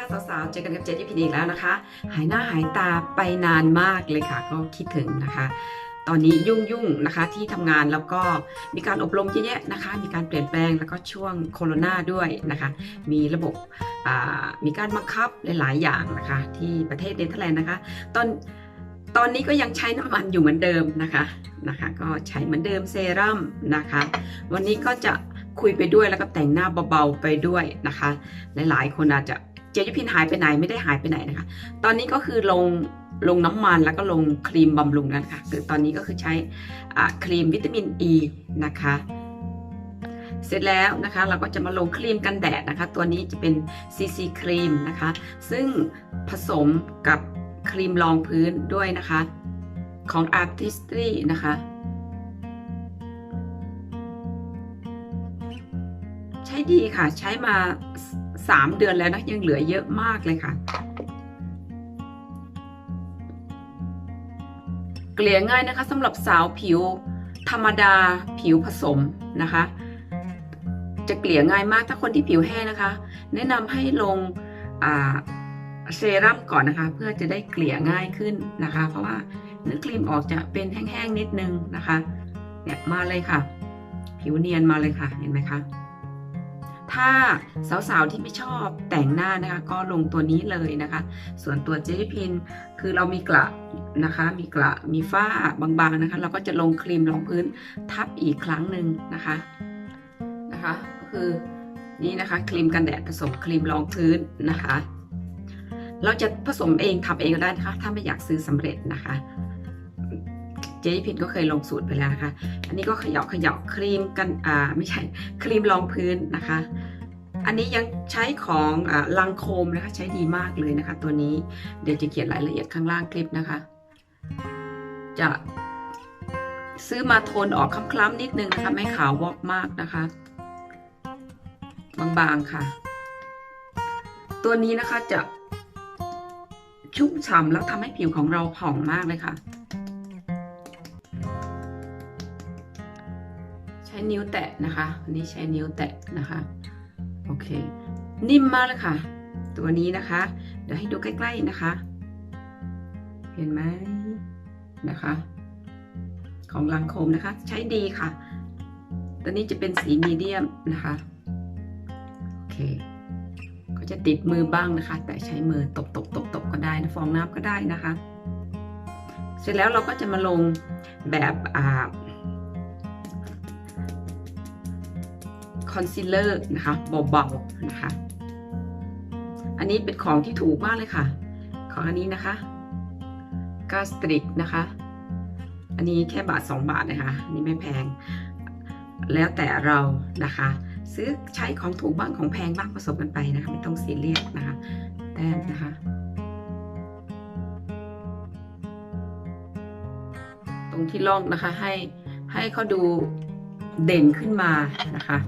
คะสาวๆ เจอกันกับเจที่พีดีแล้วนะคะ หายหน้าหายตาไปนานมากเลยค่ะ ก็คิดถึงนะคะ ตอนนี้ยุ่งๆนะคะที่ทำงานแล้วก็มีการอบรมเยอะแยะนะคะ มีการเปลี่ยนแปลงแล้วก็ช่วงโควิดด้วยนะคะ มีระบบมีการบังคับหลายๆ อย่างนะคะ ที่ประเทศเนเธอร์แลนด์นะคะ ตอนตอนนี้ก็ยังใช้น้ำมันอยู่เหมือนเดิมนะคะนะคะ ก็ใช้เหมือนเดิมเซรั่มนะคะ วันนี้ก็จะคุยไปด้วยแล้วก็แต่งหน้าเบาๆไปด้วยนะคะ หลายๆ คนอาจจะ เจยุพินหายไปไหนไม่ได้หายไปไหนนะคะ ตอนนี้ก็คือลงลงน้ำมันแล้วก็ลงครีมบำรุงนะคะคือตอนนี้ก็คือใช้ครีมวิตามินอ e ีนะคะ เสร็จแล้วนะคะเราก็จะมาลงครีมกันแดดนะคะ ตัวนี้จะเป็น CC ครีมนะคะ ซึ่งผสมกับครีมรองพื้นด้วยนะคะ ของ Artistry นะคะ ใช้ดีค่ะใช้มา 3 เดือนแล้วนะยังเหลือเยอะมากเลยค่ะ เกลี่ยง่ายนะคะสำหรับสาวผิวธรรมดาผิวผสมนะคะ จะเกลี่ยง่ายมากถ้าคนที่ผิวแห้งนะคะ แนะนำให้ลงเซรั่มก่อนนะคะ เพื่อจะได้เกลี่ยง่ายขึ้นนะคะ เพราะว่าเนื้อครีมออกจะเป็นแห้งๆนิดนึงนะคะเนี่ยมาเลยค่ะ ผิวเนียนมาเลยค่ะเห็นไหมคะ ถ้าสาวๆที่ไม่ชอบแต่งหน้านะคะ ก็ลงตัวนี้เลยนะคะ ส่วนตัวเจลพินคือเรามีกระนะคะ มีกระมีฝ้าบางๆนะคะ เราก็จะลงครีมรองพื้นทับอีกครั้งหนึ่งนะคะนะคะก็คือนี่นะคะครีมกันแดดผสมครีมรองพื้นนะคะ เราจะผสมเองทำเองก็ได้นะคะ ถ้าไม่อยากซื้อสำเร็จนะคะ เจพินก็เคยลงสูตรไปแล้วนะคะ อันนี้ก็เขย่าเขย่าครีมกันอ่าไม่ใช่ครีมรองพื้นนะคะ อันนี้ยังใช้ของอ่าลังโคมนะคะใช้ดีมากเลยนะคะ ตัวนี้เดี๋ยวจะเขียนรายละเอียดข้างล่างคลิปนะคะ จะซื้อมาโทนออกคล้ำๆนิดนึงนะคะ ไม่ขาววอกมากนะคะ บางๆค่ะ ตัวนี้นะคะจะชุ่มฉ่ำแล้วทำให้ผิวของเราผ่องมากเลยค่ะ นิ้วแตะนะคะวันนี้ใช้นิ้วแตะนะคะโอเค นิ่มมากเลยค่ะ ตัวนี้นะคะ เดี๋ยวให้ดูใกล้ๆนะคะ เห็นไหมนะคะ ของลังโคมนะคะ ใช้ดีค่ะ ตัวนี้จะเป็นสีมีเดียมนะคะโอเคก็จะติดมือบ้างนะคะ แต่ใช้มือตบตบตบตบก็ได้นะฟองน้ำก็ได้นะคะ เสร็จแล้วเราก็จะมาลงแบบอ่า คอนซีลเลอร์นะคะเบาๆนะคะ อันนี้เป็นของที่ถูกมากเลยค่ะ ของอันนี้นะคะกาสตริกนะคะ อันนี้แค่บาท 2 บาทนะคะนนี้ไม่แพง แล้วแต่เรานะคะ ซื้อใช้ของถูกบ้างของแพงบ้างผสมกันไปนะคะ ไม่ต้องซีเรียสนะคะแต้มนะคะตรงที่ล่องนะคะให้ให้เขาดูเด่นขึ้นมานะคะ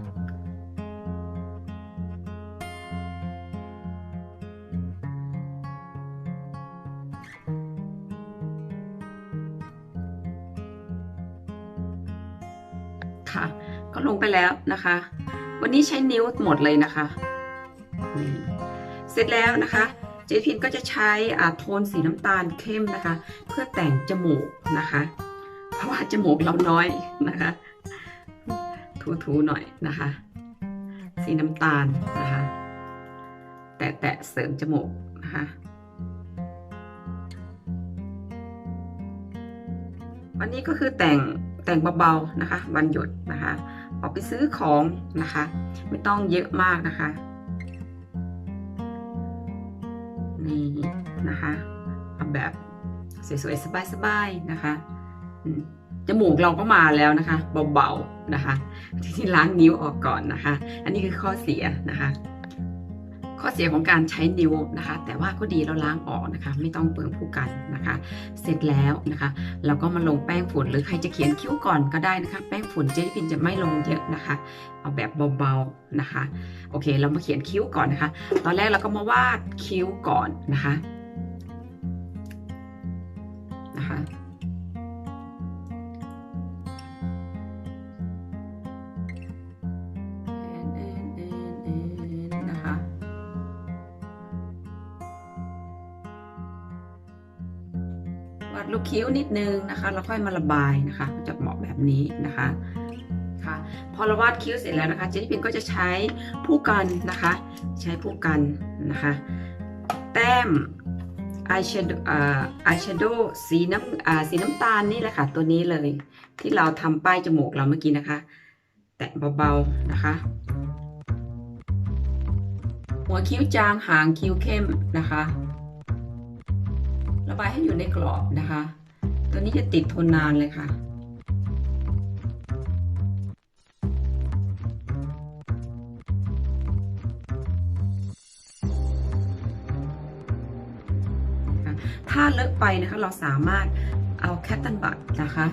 คะ ก็ลงไปแล้วนะคะ วันนี้ใช้นิ้วหมดเลยนะคะ เสร็จแล้วนะคะเจพินก็จะใช้อ่าโทนสีน้ำตาลเข้มนะคะ เพื่อแต่งจมูกนะคะ เพราะว่าจมูกเราน้อยนะคะทูๆหน่อยนะคะ สีน้ำตาลนะคะ แตะแตะๆเสริมจมูกนะคะวันนี้ก็คือแต่ง แต่งเบาๆนะคะ วันหยุดนะคะออกไปซื้อของนะคะ ไม่ต้องเยอะมากนะคะนี่นะคะเอาแบบสวยๆสบายๆนะคะจมูกเราก็มาแล้วนะคะ เบาๆนะคะ ทีนี้ล้างนิ้วออกก่อนนะคะ อันนี้คือข้อเสียนะคะ ข้อเสียของการใช้นิ้วนะคะ แต่ว่าก็ดีเราล้างออกนะคะ ไม่ต้องเปลืองผู้กันนะคะ เสร็จแล้วนะคะ เราก็มาลงแป้งฝุ่นหรือใครจะเขียนคิ้วก่อนก็ได้นะคะ แป้งฝุ่นเจ๊พินจะไม่ลงเยอะนะคะ เอาแบบเบาๆนะคะ โอเค เรามาเขียนคิ้วก่อนนะคะ ตอนแรกเราก็มาวาดคิ้วก่อนนะคะนะคะ คิ้วนิดนึงนะคะแล้วค่อยมาระบายนะคะ จะเหมาะแบบนี้นะคะค่ะพอเราวาดคิ้วเสร็จแล้วนะคะเจนี่พินก็จะใช้ผู้กันนะคะ ใช้ผู้กันนะคะ แต้มอายแชโดว์อายแชโดว์สีน้ำสีน้ำตาลนี่แหละค่ะ ตัวนี้เลย ที่เราทำป้ายจมูกเราเมื่อกี้นะคะ แตะเบาๆนะคะ หัวคิ้วจางหางคิ้วเข้มนะคะ ระบายให้อยู่ในกรอบนะคะ ตัวนี้จะติดทนนานเลยค่ะ ถ้าเลอะไปนะคะเราสามารถเอาแคตตันบัตนะคะ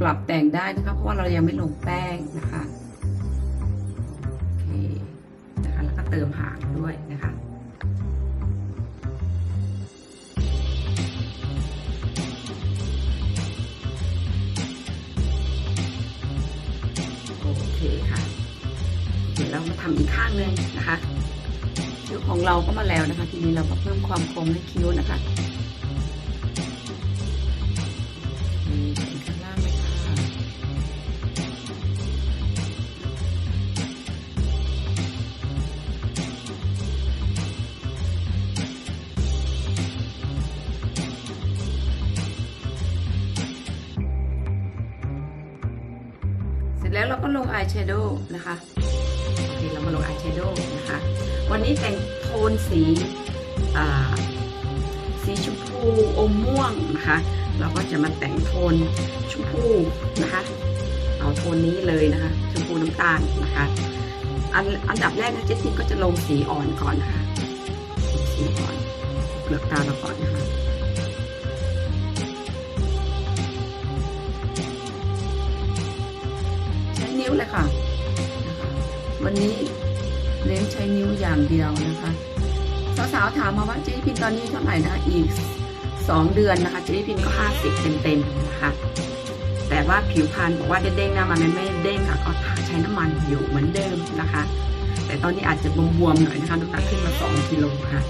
ปรับแต่งได้นะคะ เพราะว่าเรายังไม่ลงแป้งนะคะ โอเคนะคะ แล้วก็เติมหางด้วยนะคะ เดี๋ยวเรามาทำอีกข้างหนึ่งนะคะคิ้วของเราก็มาแล้วนะคะ ทีนี้เราก็เพิ่มความคมให้คิ้วนะคะเสร็จแล้วเราก็ลงอายแชโดว์นะคะ เรามาลงอายแชโดว์นะคะ วันนี้แต่งโทนสีสีชมพูอมม่วงนะคะ เราก็จะมาแต่งโทนชมพูนะคะ เอาโทนนี้เลยนะคะ ชมพูน้ำตาลนะคะ อันอันดับแรกนะเจสซี่ก็จะลงสีอ่อนก่อนนะคะ สีอ่อนเปลือกตาเราก่อนนะคะใช้นิ้วเลยค่ะ วันนี้ เน้นใช้นิ้วอย่างเดียวนะคะสาวๆถามมาว่าเจ๊พินตอนนี้เท่าไหร่นะอีก 2 เดือนนะคะเจ๊พินก็ 50 เต็มๆนะคะแต่ว่าผิวพรรณบอกว่าเด้งๆนะมันไม่เด้งค่ะก็ใช้น้ำมันอยู่เหมือนเดิมนะคะ แต่ตอนนี้อาจจะบวมๆหน่อยนะคะน้ำหนักขึ้นมา 2 กิโลค่ะ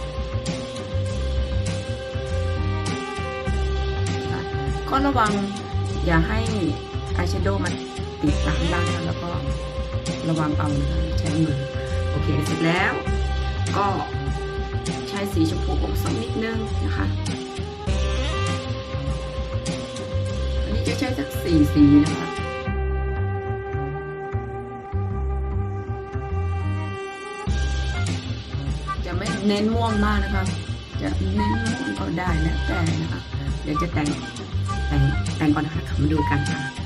ก็ระวังอย่าให้อายแชโดว์มันติดตามล่างแล้วก็ระวังเอานะคะใช้มือ อเคเสร็จแล้ว ก็ใช้สีชมพูอมส้มนิดนึงนะคะอันนี้จะใช้สักสี่สีนะคะจะไม่เน้นม่วงมากนะคะ จะเน้นม่วงก็ได้แล้วแต่นะคะ เดี๋ยวจะแต่งแต่งแต่งก่อนนะคะมาดูกันค่ะ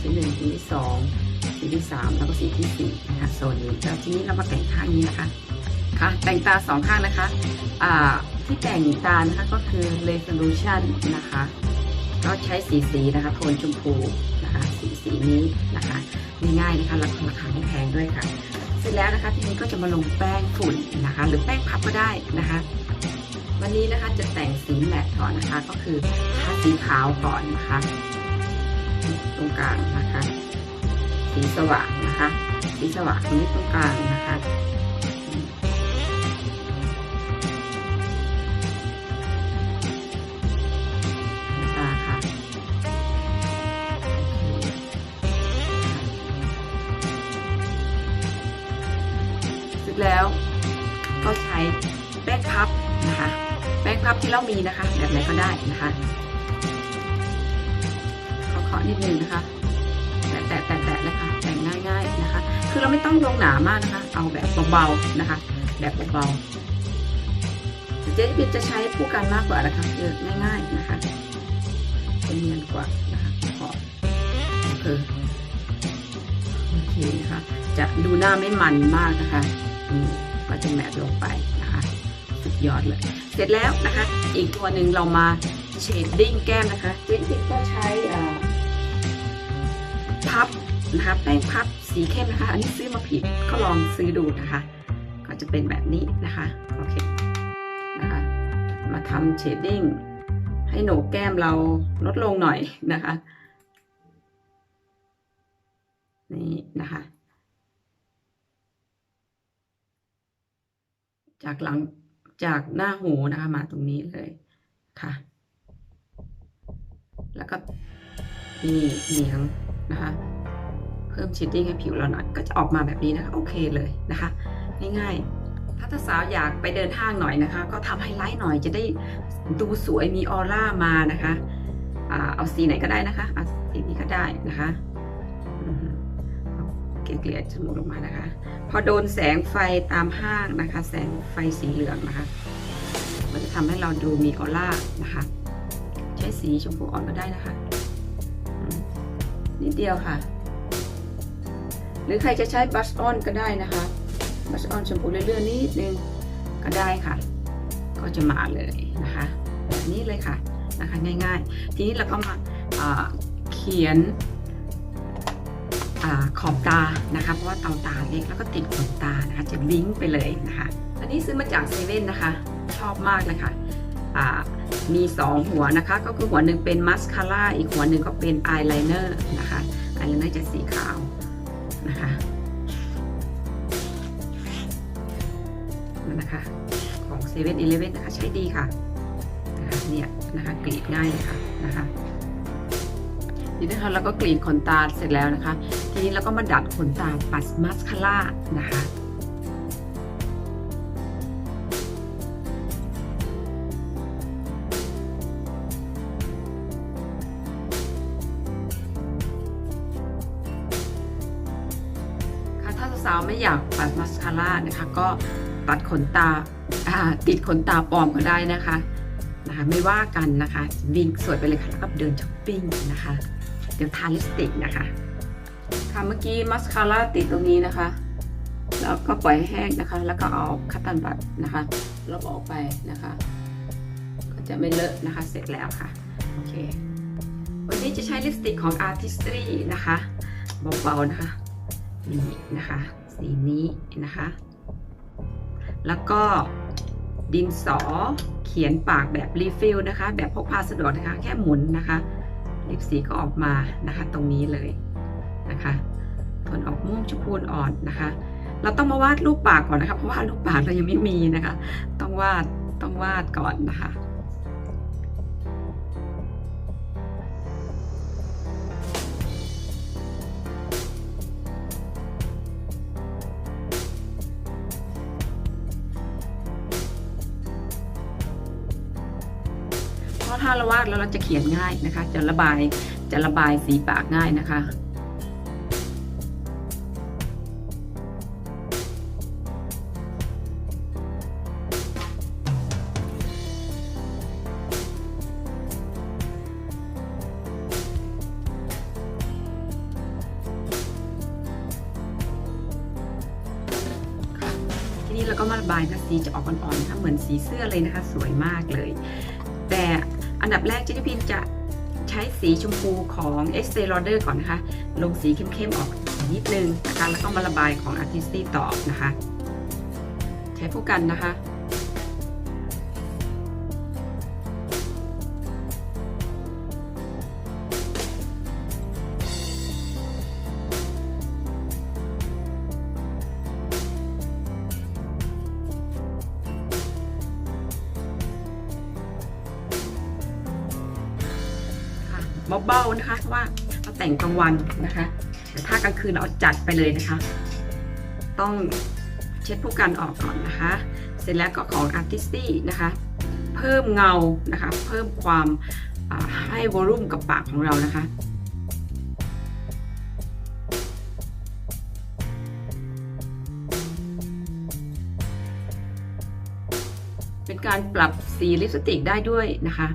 สีหนึ่งสีที่สองสีที่สามแล้วก็สีที่สี่นะคะโซนนี้แล้วทีนี้เรามาแต่งข้างนี้นะคะค่ะแต่งตาสองข้างนะคะอ่าที่แต่งตานะคะก็คือ resolution นะคะก็ใช้สีสีนะคะโทนชมพูนะคะสีสีนี้นะคะง่ายๆนะคะราคาราคาไม่แพงด้วยค่ะ เสร็จแล้วนะคะทีนี้ก็จะมาลงแป้งฝุ่นนะคะ หรือแป้งพับก็ได้นะคะ วันนี้นะคะจะแต่งสีแมตต์ก่อนนะคะ ก็คือทาสีขาวก่อนนะคะ รงกลางนะคะ สีสว่างนะคะ สีสว่างตรงนี้ตรงกลางนะคะแล้วก็ใช้แป้งพับนะคะ แป้งพับที่เรามีนะคะ แบบไหนก็ได้นะคะ นิดนึงนะคะ แตะแตะแตะแตะนะคะแต่งง่ายๆนะคะ คือเราไม่ต้องลงหนามากนะคะ เอาแบบเบาๆนะคะ แบบเบาๆเจ๊พิมจะใช้ผู้กันมากกว่านะคะคือง่ายๆนะคะเป็นเนียนกว่านะคะขอเออโอเคนะคะ จะดูหน้าไม่มันมากนะคะอืมก็จะแมทลงไปนะคะสุดยอดเลย เสร็จแล้วนะคะ อีกตัวหนึ่งเรามาเชดดิ้งแก้มนะคะเจ๊พิมก็ใช้อ่า นะคะแป้งพับสีเข้มนะคะ อันนี้ซื้อมาผิดก็ลองซื้อดูนะคะ ก็จะเป็นแบบนี้นะคะโอเคนะคะมาทำเชดดิ้งให้โหนกแก้มเราลดลงหน่อยนะคะนี่นะคะ จากหลังจากหน้าหูนะคะมาตรงนี้เลยค่ะ แล้วก็นี่เหนียงนะคะ เพิ่มชิดดิ้งให้ผิวเราหน่อยก็จะออกมาแบบนี้นะคะโอเคเลยนะคะ ง่ายๆ ถ้าสาวอยากไปเดินห้างหน่อยนะคะ ก็ทำไฮไลท์หน่อยจะได้ดูสวยมีออร่ามานะคะเอาสีไหนก็ได้นะคะเอาสีนี้ก็ได้นะคะเกลี่ยๆจมูกลงมานะคะ พอโดนแสงไฟตามห้างนะคะ แสงไฟสีเหลืองนะคะ มันจะทำให้เราดูมีออร่านะคะ ใช้สีชมพูอ่อนก็ได้นะคะนิดเดียวค่ะ หรือใครจะใช้บัชออนก็ได้นะคะบัชออนชมพูเรื่อยๆนิดนึงก็ได้ค่ะ ก็จะมาเลยนะคะแบบนี้เลยค่ะนะคะง่ายๆ ทีนี้เราก็มาาเขียนอขอบตานะคะเพราะว่าเตาตาเล็กแล้วก็ติดขนตานะคะจะบิงก์ไปเลยนะคะอันนี้ซื้อมาจากเซเว่นนะคะ ชอบมากเลยค่ะมี 2 หัวนะคะ ก็คือหัวหนึ่งเป็นมัสคาร่าอีกหัวหนึ่งก็เป็นอายไลเนอร์นะคะอายไลเนอร์จะสีขาว นะคะนั่นนะคะ ของ7 e เ e ่นอนะคะใช้ดีค่ะนะคะเนี่ยนะคะกรีดง่ายเลยค่ะนะคะทีนี้นะคะเราก็กรีดขนตาเสร็จแล้วนะคะ ทีนี้เราก็มาดัดขนตาปัดมัสคาร่านะคะ ไม่อยากปัดมัสคาร่านะคะ ก็ปัดขนตาอ่าติดขนตาปลอมก็ได้นะคะนะคะไม่ว่ากันนะคะวิ่งสวยไปเลยค่ะแล้วก็เดินช้อปปิ้งนะคะ เดี๋ยวทาลิปสติกนะคะค่ะเมื่อกี้มัสคาร่าติดตรงนี้นะคะ แล้วก็ปล่อยให้แห้งนะคะ แล้วก็เอาคัตตันบัตนะคะลบออกไปนะคะ ก็จะไม่เลอะนะคะเสร็จแล้วค่ะโอเควันนี้จะใช้ลิปสติกของ Artistry นะคะเบาๆนะคะนี่นะคะ สีนี้นะคะ แล้วก็ดินสอเขียนปากแบบรีฟิลนะคะ แบบพกพาสะดวกนะคะ แค่หมุนนะคะลิปสีก็ออกมานะคะ ตรงนี้เลยนะคะโทนออกม่วงชมพูอ่อนนะคะ เราต้องมาวาดรูปปากก่อนนะคะ เพราะว่ารูปปากเรายังไม่มีนะคะ ต้องวาดต้องวาดก่อนนะคะาะถ้าเราวาดแล้วเราจะเขียนง่ายนะคะ จะระบายจะระบายสีปากง่ายนะคะทีนี้เราก็มาระบายนะสีจะออกอ่อนๆนะคะเหมือนสีเสื้อเลยนะคะ สวยมากเลย ดับแรกเจิพินจะใช้สีชมพูของ e x t e r o d e r ก่อนนะคะ ลงสีเข้มๆออกนิดนึงนะคะแล้วก็มาระบายของ Artisti ต่อนะคะ ใช้ผู้กันนะคะ งกลางวันนะคะแต่ถ้ากลางคืนเราจัดไปเลยนะคะ ต้องเช็ดผู้กันออกก่อนนะคะ เสร็จแล้วก็ของ Artisty นะคะ เพิ่มเงานะคะ เพิ่มความให้วอลุ่มกับปากของเรานะคะเป็นการปรับสีลิปสติกได้ด้วยนะคะ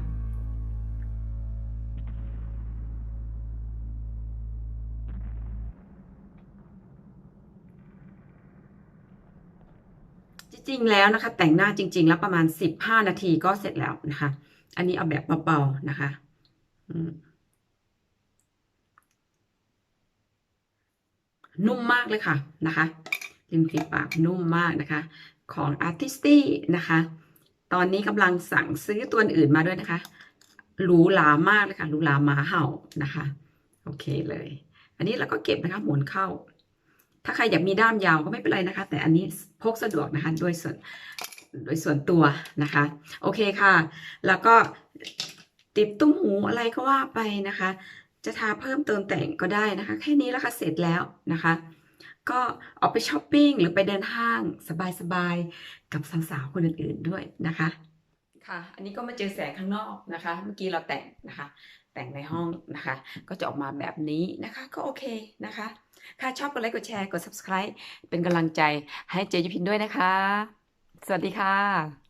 จริงๆแล้วนะคะ แต่งหน้าจริง ๆ แล้วประมาณ 15 นาทีก็เสร็จแล้วนะคะ อันนี้เอาแบบเบาๆนะคะนุ่มมากเลยค่ะนะคะริมฝีปากนุ่มมากนะคะ ของ Artisty นะคะ ตอนนี้กำลังสั่งซื้อตัวอื่นมาด้วยนะคะหรูหรามากเลยค่ะหรูหรามาเห่านะคะ โอเคเลย อันนี้เราก็เก็บนะคะหมุนเข้า ถ้าใครอยากมีด้ามยาวก็ไม่เป็นไรนะคะ แต่อันนี้พกสะดวกนะคะโดยส่วนโดยส่วนตัวนะคะ โอเคค่ะ แล้วก็ติดตุ้มหูอะไรก็ว่าไปนะคะ จะทาเพิ่มเติมแต่งก็ได้นะคะ แค่นี้แล้วค่ะเสร็จแล้วนะคะ ก็ออกไปช้อปปิ้งหรือไปเดินห้างสบายๆ กับสาวๆคนอื่นๆด้วยนะคะค่ะ อันนี้ก็มาเจอแสงข้างนอกนะคะ เมื่อกี้เราแต่งนะคะ แต่งในห้องนะคะ ก็จะออกมาแบบนี้นะคะ ก็โอเคนะคะค่ะชอบกดไลค์กดแชร์กด subscribe เป็นกำลังใจให้เจยุพินด้วยนะคะ สวัสดีค่ะ